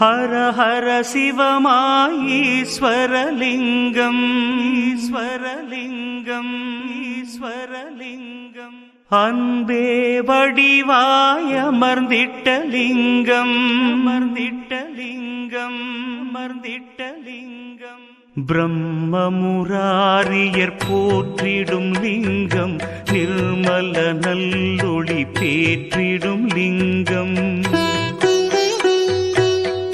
ஹர ஹர சிவமாயீஸ்வரலிங்கம். ஈஸ்வரலிங்கம் ஈஸ்வரலிங்கம் அன்பே வடிவாய் அமர்ந்திட்ட லிங்கம் அமர்ந்திட்ட லிங்கம் அமர்ந்திட்ட லிங்கம் பிரம்மமுராரியர் போற்றிடும் லிங்கம். நிர்மல நல்லொளி பேற்றிடும் லிங்கம்.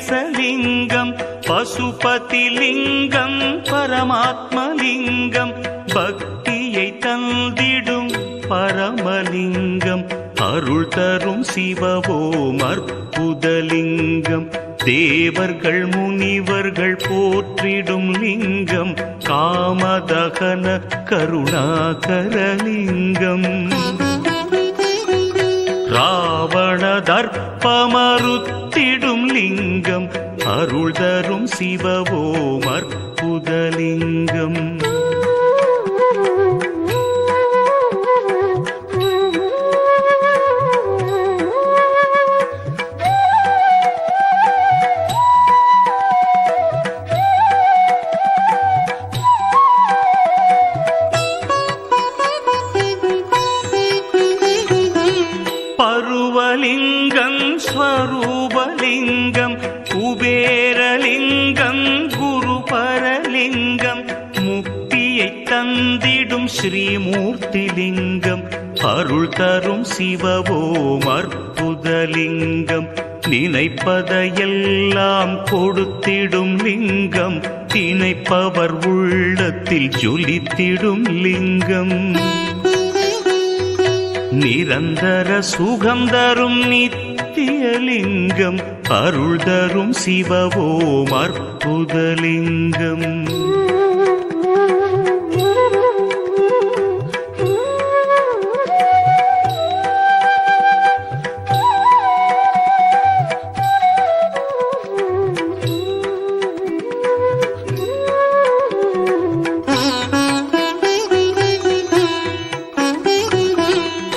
பரமேசலிங்கம் பசுபதிலிங்கம் பரமாத்மலிங்கம் பக்தியை தந்திடும் பரமலிங்கம். அருள் தரும் சிவவோம் அற்புதலிங்கம். தேவர்கள் முனிவர்கள் போற்றிடும் லிங்கம். காமதகன கருணாகரலிங்கம். ராவண தர்ப்பமறுத்திடும் லிங்கம் அருள் தரும் சிவவோம் அற்புதலிங்கம் பருவலிங்கம் ஸ்வரூபலிங்கம் குபேரலிங்கம் குருபரலிங்கம் முக்தியை தந்திடும் ஸ்ரீமூர்த்திலிங்கம் அருள் தரும் சிவவோம் அற்புதலிங்கம் நினைப்பதையெல்லாம் கொடுத்திடும் லிங்கம் திணைப்பவர் உள்ளத்தில் ஜொலித்திடும் லிங்கம். நிரந்தர சுகம் தரும் நித்தியலிங்கம் அருள் தரும் சிவவோம் அற்புதலிங்கம்.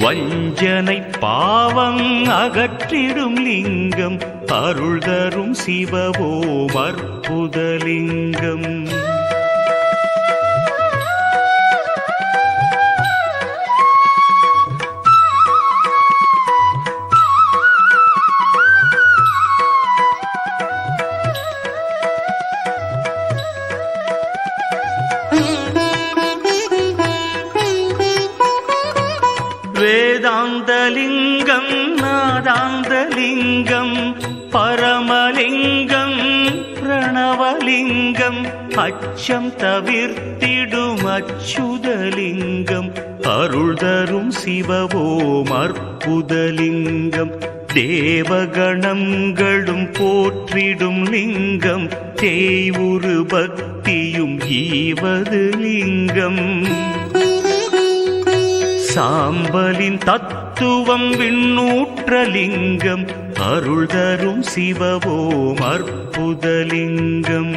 வஞ்சனை பாவம் அகற்றிடும் லிங்கம் அருள் தரும் சிவவோம் அற்புதலிங்கம். நாதலிங்கம் நாதாந்தலிங்கம் பரமலிங்கம் பிரணவலிங்கம் அச்சம் தவிர்த்திடும் அச்சுதலிங்கம் அருள் தரும் சிவவோம் அற்புதலிங்கம் தேவகணங்களும் போற்றிடும் லிங்கம் தேய்வுரு பக்தியும் ஈவது லிங்கம் சாம்பலின் தத்துவம் விண்ணூற்றலிங்கம் அருள் தரும் சிவவோம் அற்புதலிங்கம்.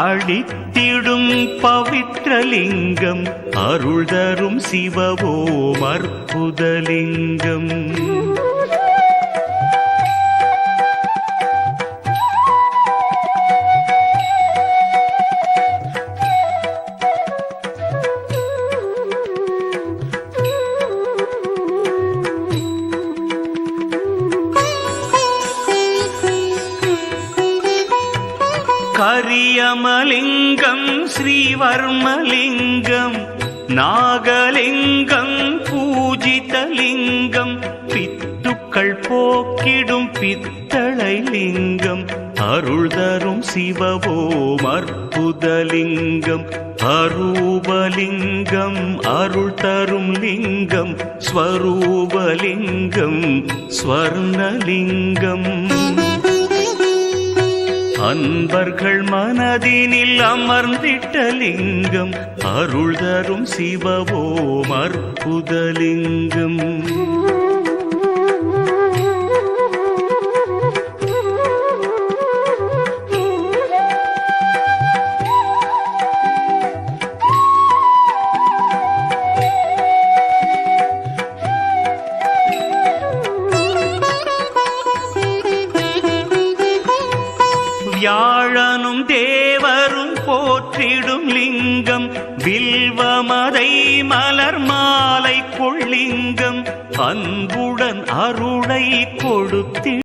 அழித்திடும் பவித்ரலிங்கம் அருள் தரும் சிவவோம் அற்புதலிங்கம் ஸ்ரீவர்மலிங்கம் நாகலிங்கம் பூஜிதலிங்கம் பித்துக்கள் போக்கிடும் பித்தளை லிங்கம் அருள் தரும் சிவவோம் அற்புதலிங்கம் அரூபலிங்கம் அருள் தரும் லிங்கம் ஸ்வரூபலிங்கம் ஸ்வர்ணலிங்கம். அன்பர்கள் மனதினில் அமர்ந்திட்ட லிங்கம் அருள் தரும் சிவவோம் அற்புதலிங்கம். வியாழனும் தேவரும் போற்றிடும் லிங்கம் வில்வமதை மலர் மாலை கொள்ளிங்கம் அன்புடன் அருளை கொடுத்து